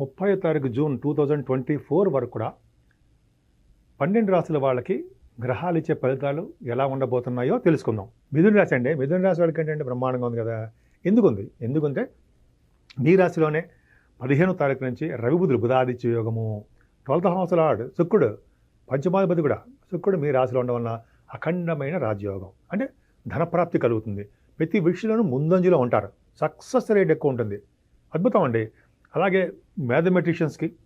ముప్పై తారీఖు June two thousand twenty four వరకు కూడా పన్నెండు రాసుల వాళ్ళకి గ్రహాలు ఇచ్చే ఫలితాలు ఎలా ఉండబోతున్నాయో తెలుసుకుందాం. మిథున రాశి అండి. మిథున రాశి వాళ్ళకి ఏంటంటే బ్రహ్మాండంగా ఉంది కదా. ఎందుకుంది? ఎందుకంటే మీ రాశిలోనే పదిహేనో తారీఖు నుంచి రవి బుధాదిత్య యోగము ట్వెల్త్ హౌస్ లార్డ్ శుక్రుడు పంచమాధిపతి కూడా శుక్రుడు మీ రాశిలో ఉండడం వలన అఖండమైన రాజయోగం. అంటే ధనప్రాప్తి కలుగుతుంది. ప్రతి విషయంలోనూ ముందంజలో ఉంటారు. సక్సెస్ రేట్ ఎక్కువ ఉంటుంది. అద్భుతం అండి. అలాగే మ్యాథమెటిషియన్స్కి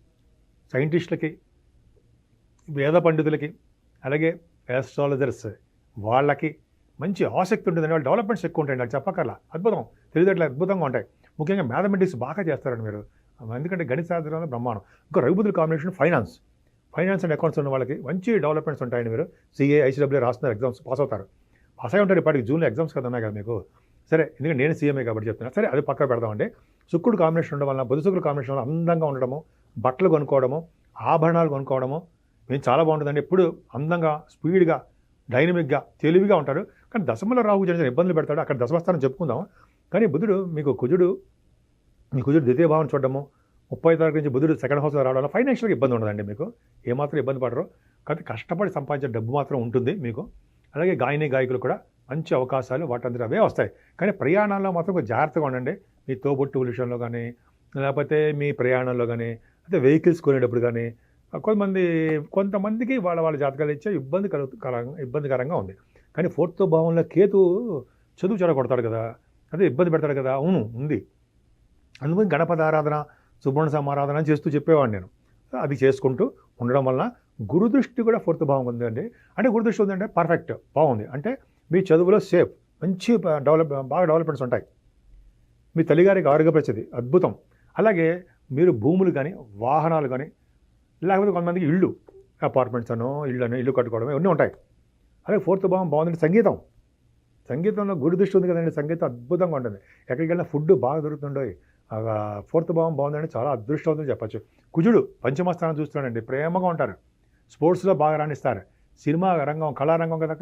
సైంటిస్టులకి వేద పండితులకి అలాగే ఆస్ట్రాలజర్స్ వాళ్ళకి మంచి ఆసక్తి ఉంటుంది. వాళ్ళ డెవలప్మెంట్స్ ఎక్కువ ఉంటాయి నాకు చెప్పకల్లా అద్భుతం. తెలివితేటలు అద్భుతంగా ఉంటాయి. ముఖ్యంగా మ్యాథమెటిక్స్ బాగా చేస్తారండి మీరు. ఎందుకంటే గణిత శాస్త్రంలో బ్రహ్మాండం. ఇంకా రఘుబుద్ధుల combination finance finance and accounts ఉన్న వాళ్ళకి మంచి డెవలప్మెంట్స్ ఉంటాయండి మీరు. సిఏ ఐసీడబ్ల్యూ రాస్తున్నారు. ఎగ్జామ్స్ పాస్ అవుతారు. పాస్ అయి ఉంటారు. ఇప్పటికి జూన్లో ఎగ్జామ్స్ కదా ఉన్నాయి కదా మీకు. సరే ఎందుకంటే నేను సీఎంఏ కాబట్టి చెప్తున్నా. సరే అది పక్క పెడదామండి. శుక్రుడు కాంబినేషన్ ఉండడం వల్ల బుధ శుక్రుడు కాంబినేషన్ వల్ల అందంగా ఉండడము బట్టలు కొనుక్కోవడము ఆభరణాలు కొనుక్కోవడము మేము చాలా బాగుంటుందండి. ఎప్పుడు అందంగా స్పీడ్గా డైనమిక్గా తెలివిగా ఉంటారు. కానీ దశమల రాహు జన ఇబ్బందులు పెడతాడు. అక్కడ దశమస్థానం చెప్పుకుందాం. కానీ బుధుడు మీకు కుజుడు మీ కుజుడు ద్వితీయ భావం చూడడము ముప్పై తారీఖు నుంచి బుధుడు సెకండ్ హౌస్లో రావడం వల్ల ఫైనాన్షియల్గా ఇబ్బంది ఉండదండి మీకు. ఏమాత్రం ఇబ్బంది పడరు. కాబట్టి కష్టపడి సంపాదించే డబ్బు మాత్రం ఉంటుంది మీకు. అలాగే గాయని గాయకులు కూడా మంచి అవకాశాలు వాటందరూ అవే వస్తాయి. కానీ ప్రయాణాల్లో మాత్రం కొంచెం జాగ్రత్తగా ఉండండి. మీ తోబొట్టు విషయంలో కానీ లేకపోతే మీ ప్రయాణంలో కానీ అయితే వెహికల్స్ కొనేటప్పుడు కానీ కొంతమంది కొంతమందికి వాళ్ళ వాళ్ళ జాతకాలు ఇచ్చే ఇబ్బంది కలుగు ఇబ్బందికరంగా ఉంది. కానీ ఫోర్త్ భావంలో కేతు చదువు చెడగొడతాడు కదా. అదే ఇబ్బంది పెడతాడు కదా. అవును ఉంది. అందుకని గణపతి ఆరాధన సుబ్రహ్మణ్య సమారాధన చేస్తూ చెప్పేవాడిని నేను. అది చేసుకుంటూ ఉండడం వలన గురుదృష్టి కూడా ఫోర్త్ భావం ఉందండి. అంటే గురుదృష్టి ఉందంటే పర్ఫెక్ట్ బాగుంది. అంటే మీ చదువులో సేఫ్ మంచి డెవలప్ బాగా డెవలప్మెంట్స్ ఉంటాయి. మీ తల్లిగారికి ఆరోగ్యపరిచేది అద్భుతం. అలాగే మీరు భూములు కానీ వాహనాలు కానీ లేకపోతే కొంతమందికి ఇళ్ళు అపార్ట్మెంట్స్ అనో ఇళ్ళు అనో ఇల్లు కట్టుకోవడం ఇవన్నీ ఉంటాయి. అలాగే ఫోర్త్ భావం బాగుందంటే సంగీతం. సంగీతంలో గుడి దృష్టి ఉంది కదండి సంగీతం అద్భుతంగా ఉంటుంది. ఎక్కడికి వెళ్ళినా ఫుడ్ బాగా దొరుకుతుండో ఫోర్త్ భావం బాగుందంటే చాలా అదృష్టవంతం చెప్పచ్చు. కుజుడు పంచమస్థానం చూస్తున్నాడండి ప్రేమగా ఉంటారు. స్పోర్ట్స్లో బాగా రాణిస్తారు. సినిమా రంగం కళారంగం కదా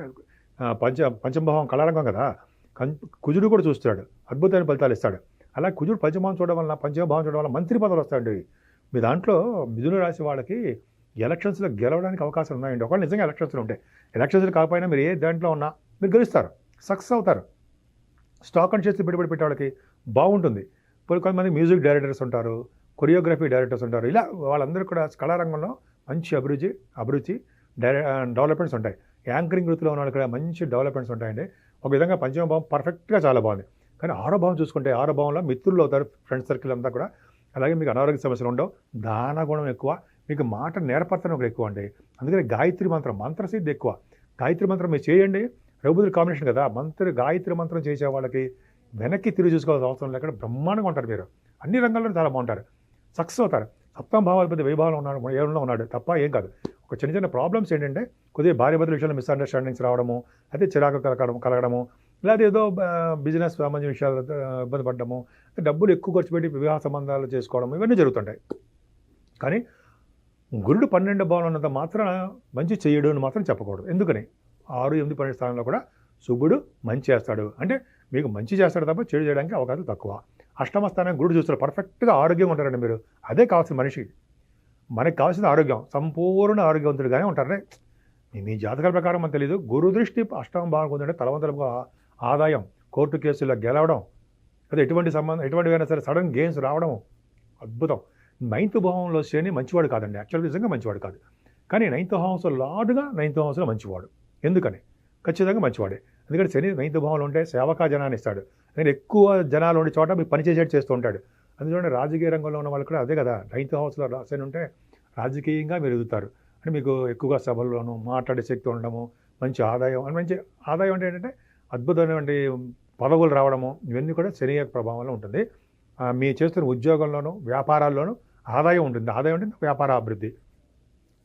పంచ పంచమభావం కళారంగం కదా. కం- కుజుడు కూడా చూస్తాడు. అద్భుతమైన ఫలితాలు ఇస్తాడు. అలా కుజుడు పంచమభావం చూడడం వల్ల పంచమభావం చూడడం వల్ల మంత్రి పదవులు వస్తాయండి. మీ దాంట్లో మిథున రాశి వాళ్ళకి ఎలక్షన్స్లో గెలవడానికి అవకాశాలు ఉన్నాయండి. ఒకవేళ నిజంగా ఎలక్షన్స్లో ఉంటాయి ఎలక్షన్స్లో కాకపోయినా మీరు ఏ దాంట్లో ఉన్నా మీరు గెలుస్తారు. సక్సెస్ అవుతారు. స్టాక్ అండ్ చేసి పెట్టుబడి పెట్టే వాళ్ళకి బాగుంటుంది. ఇప్పుడు కొంతమంది మ్యూజిక్ డైరెక్టర్స్ ఉంటారు కొరియోగ్రఫీ డైరెక్టర్స్ ఉంటారు. ఇలా వాళ్ళందరూ కూడా కళారంగంలో మంచి అభిరుచి అభిరుచి డైరె డెవలప్మెంట్స్ ఉంటాయి. యాంకరింగ్ వృత్తిలో ఉన్న వాళ్ళు కూడా మంచి డెవలప్మెంట్స్ ఉంటాయండి. ఒక విధంగా పంచమ భావం పర్ఫెక్ట్గా చాలా బాగుంది. కానీ ఆరో భావం చూసుకుంటే ఆరో భావంలో మిత్రులు అవుతారు ఫ్రెండ్ సర్కిల్ అంతా కూడా. అలాగే మీకు అనారోగ్య సమస్యలు ఉండవు దాన గుణం ఎక్కువ మీకు మాట నేర్పడతాను ఒకటి ఎక్కువ అండి. అందుకని గాయత్రి మంత్రం మంత్రసిద్ధి ఎక్కువ. గాయత్రి మంత్రం మీరు చేయండి. రఘుబుద్ధుల కాంబినేషన్ కదా మంత్రి గాయత్రి మంత్రం చేసే వాళ్ళకి వెనక్కి తిరిగి చూసుకోవాల్సిన అవసరం లేకుండా బ్రహ్మాండంగా ఉంటారు మీరు. అన్ని రంగాల్లో చాలా బాగుంటారు. సక్సెస్ అవుతారు. సప్తం భావాధిపతి వైభావంలో ఉన్నాడు ఏమైనా ఉన్నాడు. తప్ప ఏం కాదు. ఒక చిన్న చిన్న ప్రాబ్లమ్స్ ఏంటంటే కొద్దిగా భార్య భర్తల విషయంలో మిస్అండర్స్టాండింగ్స్ రావడము అయితే చిరాకు కలగడం కలగడము లేదా ఏదో బిజినెస్ సంబంధించిన విషయాలు ఇబ్బంది పడడము డబ్బులు ఎక్కువ ఖర్చు పెట్టి వివాహ సంబంధాలు చేసుకోవడం ఇవన్నీ జరుగుతుంటాయి. కానీ గురుడు పన్నెండు భావన ఉన్నంత మాత్రం మంచి చేయడు అని మాత్రం చెప్పకూడదు. ఎందుకని? ఆరు ఎనిమిది పన్నెండు స్థానంలో కూడా శుభుడు మంచి చేస్తాడు. అంటే మీకు మంచి చేస్తాడు తప్ప చెడు చేయడానికి అవకాశం తక్కువ. అష్టమ స్థానం గురుడు చూస్తారు. పర్ఫెక్ట్గా ఆరోగ్యంగా ఉంటారండి మీరు. అదే కావాల్సిన మనిషి. మనకి కావాల్సిన ఆరోగ్యం. సంపూర్ణ ఆరోగ్యవంతుడిగానే ఉంటారు మీ జాతకాల ప్రకారం మనకు తెలియదు గురు దృష్టి అష్టమం బాగుందంటే తలవంతలకు ఆదాయం కోర్టు కేసుల్లో గెలవడం అదే ఎటువంటి సంబంధం ఎటువంటివైనా సరే సడన్ గేమ్స్ రావడం అద్భుతం. నైన్త్ భావంలో శని మంచివాడు కాదండి. యాక్చువల్గా నిజంగా మంచివాడు కాదు. కానీ నైన్త్ హౌస్లో లార్డ్గా నైన్త్ హౌస్లో మంచివాడు. ఎందుకని? ఖచ్చితంగా మంచివాడే. ఎందుకంటే శని నైన్త్ భావంలో ఉంటే సేవకా జనాన్ని ఇస్తాడు. నేను ఎక్కువ జనాలు ఉండే చోట మీకు పనిచేసేట్టు చేస్తూ ఉంటాడు. అందులోనే రాజకీయ రంగంలో ఉన్న వాళ్ళు కూడా అదే కదా. నైన్త్ హౌస్లో శని ఉంటే రాజకీయంగా మీరు ఎదుగుతారు అంటే మీకు ఎక్కువగా సభల్లోనూ మాట్లాడే శక్తి ఉండడము మంచి ఆదాయం అని మంచి ఆదాయం అంటే ఏంటంటే అద్భుతమైనటువంటి పదవులు రావడము ఇవన్నీ కూడా శని యొక్క ప్రభావంలో ఉంటుంది. మీ చేస్తున్న ఉద్యోగంలోనూ వ్యాపారాల్లోనూ ఆదాయం ఉంటుంది. ఆదాయం అంటే వ్యాపార అభివృద్ధి.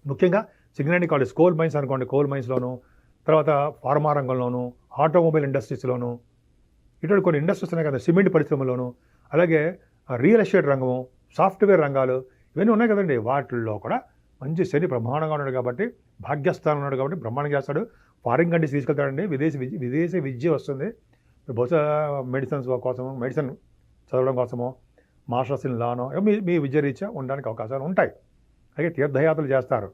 ముఖ్యంగా సింగరేణి కాలేజ్ కోల్ మైన్స్ అనుకోండి కోల్ మైన్స్లోను తర్వాత ఫార్మా రంగంలోను ఆటోమొబైల్ ఇండస్ట్రీస్లోను ఇటువంటి కొన్ని ఇండస్ట్రీస్ ఉన్నాయి కదా సిమెంట్ పరిశ్రమలోను అలాగే రియల్ ఎస్టేట్ రంగము సాఫ్ట్వేర్ రంగాలు ఇవన్నీ ఉన్నాయి కదండి. వాటిల్లో కూడా మంచి శని బ్రహ్మాండంగా ఉన్నాడు కాబట్టి భాగ్యస్థానం ఉన్నాడు కాబట్టి బ్రహ్మాండం చేస్తాడు. ఫారిన్ కంట్రీస్ తీసుకెళ్తాడండి. విదేశీ విద్య విదేశీ విద్య వస్తుంది. బహుశా మెడిసిన్స్ కోసము మెడిసిన్ చదవడం కోసమో మాస్టర్స్ ఇన్ లానో మీ మీ విద్య రీత్యా ఉండడానికి అవకాశాలు ఉంటాయి. అలాగే తీర్థయాత్రలు చేస్తారు.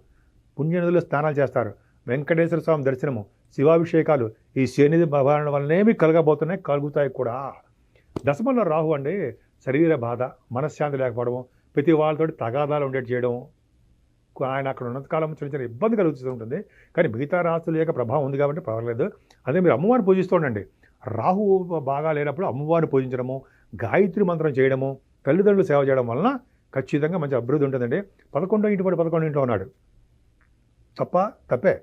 పుణ్యనదులు స్నానాలు చేస్తారు. వెంకటేశ్వర స్వామి దర్శనము శివాభిషేకాలు ఈ శని భగవాన్ వల్లనేమి కలగబోతున్నాయి కలుగుతాయి కూడా. దశమంలో రాహు అండి శరీర బాధ మనశ్శాంతి లేకపోవడము ప్రతి వాళ్ళతోటి తగాదాలు ఉండేటి చేయడం ఆయన అక్కడ ఉన్నంతకాలం చిన్న చిన్న ఇబ్బంది కలుగుతూ ఉంటుంది. కానీ మిగతా రాశుల యొక్క ప్రభావం ఉంది కాబట్టి పర్వాలేదు. అదే మీరు అమ్మవారిని పూజిస్తూ ఉండండి. రాహు బాగా లేనప్పుడు అమ్మవారిని పూజించడము గాయత్రి మంత్రం చేయడము తల్లిదండ్రులు సేవ చేయడం వలన ఖచ్చితంగా మంచి అభివృద్ధి ఉంటుందండి. పదకొండో ఇంటి వాడు పదకొండు ఇంట్లో ఉన్నాడు. తప్ప తప్పే.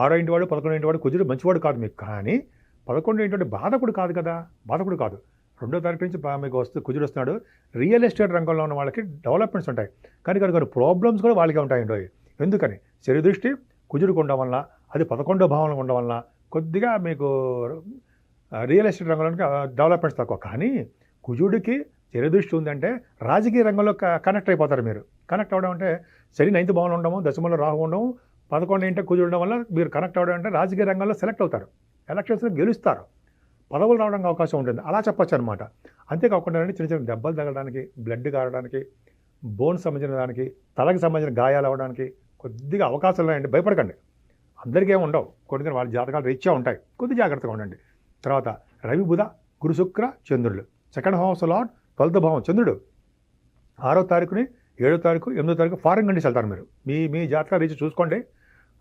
ఆరో ఇంటి వాడు పదకొండో ఇంటి వాడు కుజుడు మంచివాడు కాదు మీకు. కానీ పదకొండో ఇంటి వాడు బాధకుడు కాదు కదా. బాధకుడు కాదు. రెండో తారీఖు నుంచి మీకు వస్తూ కుజుడు వస్తున్నాడు. రియల్ ఎస్టేట్ రంగంలో ఉన్న వాళ్ళకి డెవలప్మెంట్స్ ఉంటాయి. కానీ కొన్ని కొన్ని ప్రాబ్లమ్స్ కూడా వాళ్ళకే ఉంటాయండి ఎందుకని? శని దృష్టి కుజుడికి ఉండడం వల్ల అది పదకొండో భావంలో ఉండడం వల్ల కొద్దిగా మీకు రియల్ ఎస్టేట్ రంగంలో డెవలప్మెంట్స్ తక్కువ. కానీ కుజుడికి శని దృష్టి ఉందంటే రాజకీయ రంగంలో కనెక్ట్ అయిపోతారు మీరు. కనెక్ట్ అవ్వడం అంటే శని నైన్త్ భావంలో ఉండము దశమంలో రాహు ఉండము పదకొండు ఏంటంటే కుజుడు ఉండడం వల్ల మీరు కనెక్ట్ అవ్వడం అంటే రాజకీయ రంగంలో సెలెక్ట్ అవుతారు. ఎలక్షన్స్లో గెలుస్తారు. పదవులు రావడానికి అవకాశం ఉంటుంది. అలా చెప్పొచ్చు అనమాట అంతేకాకుండా చిన్న చిన్న దెబ్బలు తగలడానికి బ్లడ్ కారడానికి బోన్ సంబంధించిన దానికి తలకి సంబంధించిన గాయాలు అవ్వడానికి కొద్దిగా అవకాశాలు ఉన్నాయండి. భయపడకండి. అందరికీ ఏమి ఉండవు. కొన్ని వాళ్ళ జాతకాలు రీత్యా ఉంటాయి. కొద్ది జాగ్రత్తగా ఉండండి. తర్వాత రవి బుధ గురు శుక్ర చంద్రుడు. సెకండ్ హౌస్ లార్డ్ ట్వెల్త్ భావం చంద్రుడు. ఆరో తారీఖుని ఏడో తారీఖు ఎనిమిదో తారీఖు ఫారెన్ కంట్రీస్ వెళ్తారు మీరు. మీ మీ జాతకాలు రీచ్ చూసుకోండి.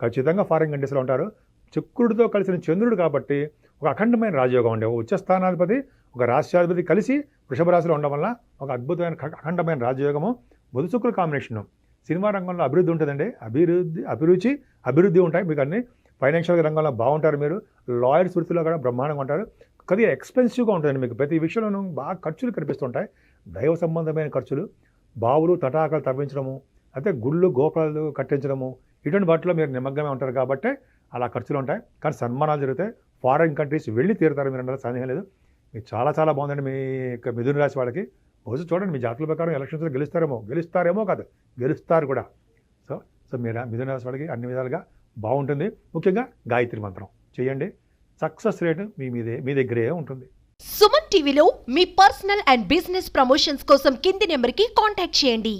ఖచ్చితంగా ఫారెన్ కంట్రీస్లో ఉంటారు. శుక్రుడితో కలిసిన చంద్రుడు కాబట్టి ఒక అఖండమైన రాజయోగం ఉండే ఒక ఉచ్చ స్థానాధిపతి ఒక రాష్ట్రాధిపతి కలిసి వృషభ రాశిలో ఉండడం వల్ల ఒక అద్భుతమైన ఖ- అఖండమైన రాజయోగము. బుధ శుక్ర కాంబినేషను. సినిమా రంగంలో అభివృద్ధి ఉంటుందండి. అభివృద్ధి అభిరుచి అభివృద్ధి ఉంటాయి మీకు అన్ని. ఫైనాన్షియల్ రంగంలో బాగుంటారు మీరు. లాయర్స్ వృత్తిలో కూడా బ్రహ్మాండంగా ఉంటారు. కొద్దిగా ఎక్స్పెన్సివ్గా ఉంటుంది మీకు. ప్రతి విషయంలోనూ బాగా ఖర్చులు కనిపిస్తుంటాయి. దైవ సంబంధమైన ఖర్చులు. బావులు తటాకాలు తవ్వించడము. అయితే గుళ్ళు గోపురాలు కట్టించడము. ఇటువంటి వాటిలో మీరు నిమగ్నమే ఉంటారు కాబట్టి అలా ఖర్చులు ఉంటాయి. కానీ సన్మానాలు జరుగుతాయి ఫారిన్ కంట్రీస్ వెళ్ళి తీరుతారు మీరు అంటే సందేహం లేదు. మీకు చాలా చాలా బాగుందండి మీ యొక్క మిథున రాశి వాళ్ళకి. బహుశా చూడండి మీ జాతుల ప్రకారం ఎలక్షన్స్లో గెలుస్తారేమో గెలుస్తారేమో కాదు గెలుస్తారు కూడా. సో సో మీరు మిథున రాశి వాళ్ళకి అన్ని విధాలుగా బాగుంటుంది. ముఖ్యంగా గాయత్రి మంత్రం చేయండి. సక్సెస్ రేటు మీ మీదే మీ దగ్గరే ఉంటుంది. సుమన్ టీవీలో మీ పర్సనల్ అండ్ బిజినెస్ ప్రమోషన్స్ కోసం కింది నెంబర్కి కాంటాక్ట్ చేయండి.